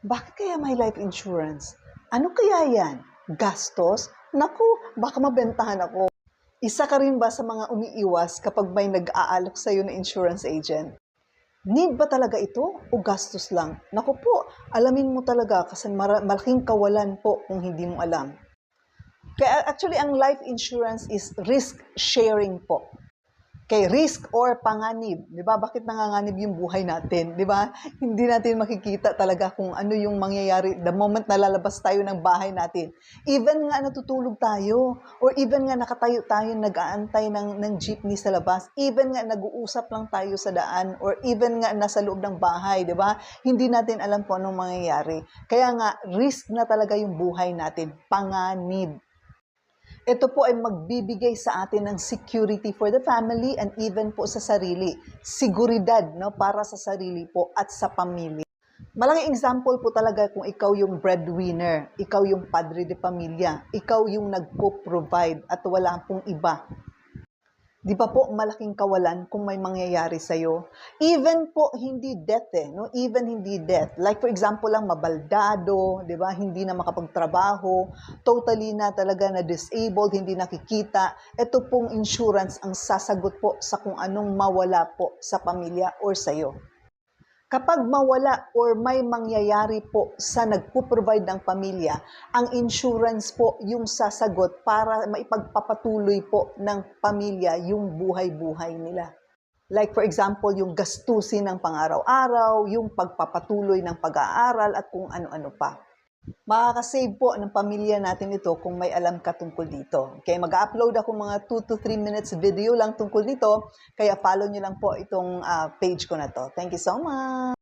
Bakit kaya may life insurance? Ano kaya yan? Gastos? Naku, baka mabentahan ako. Isa ka rin ba sa mga umiiwas kapag may nag-aalok sa'yo na insurance agent? Need ba talaga ito o gastos lang? Naku po, alamin mo talaga kasi malaking kawalan po kung hindi mo alam. Kaya actually, ang life insurance is risk sharing po. Kay risk or panganib, 'di ba? Bakit nanganganib yung buhay natin, 'di ba? Hindi natin makikita talaga kung ano yung mangyayari the moment na lalabas tayo ng bahay natin. Even nga natutulog tayo or even nga nakatayo tayo nag-aantay ng ng jeepney sa labas, even nga nag-uusap lang tayo sa daan or even nga nasa loob ng bahay, 'di ba? Hindi natin alam kung anong mangyayari. Kaya nga risk na talaga yung buhay natin, panganib. Ito po ay magbibigay sa atin ng security for the family and even po sa sarili. Siguridad no, para sa sarili po at sa pamilya. Malaking example po talaga kung ikaw yung breadwinner, ikaw yung padre de pamilya, ikaw yung nagpo-provide at wala pong iba. Di ba po malaking kawalan kung may mangyayari sa'yo? Even po hindi death eh, no? Even hindi death. Like for example lang mabaldado, di ba? Hindi na makapagtrabaho, totally na talaga na disabled, hindi nakikita. Ito pong insurance ang sasagot po sa kung anong mawala po sa pamilya or sa'yo. Kapag mawala or may mangyayari po sa nagpo-provide ng pamilya, ang insurance po yung sasagot para maipagpapatuloy po ng pamilya yung buhay-buhay nila. Like for example, yung gastusin ng pang-araw-araw, yung pagpapatuloy ng pag-aaral at kung ano-ano pa. Makakasave po ng pamilya natin ito kung may alam ka tungkol dito. Okay, mag-upload ako mga 2 to 3 minutes video lang tungkol dito, kaya follow nyo lang po itong ah, page ko na to. Thank you so much!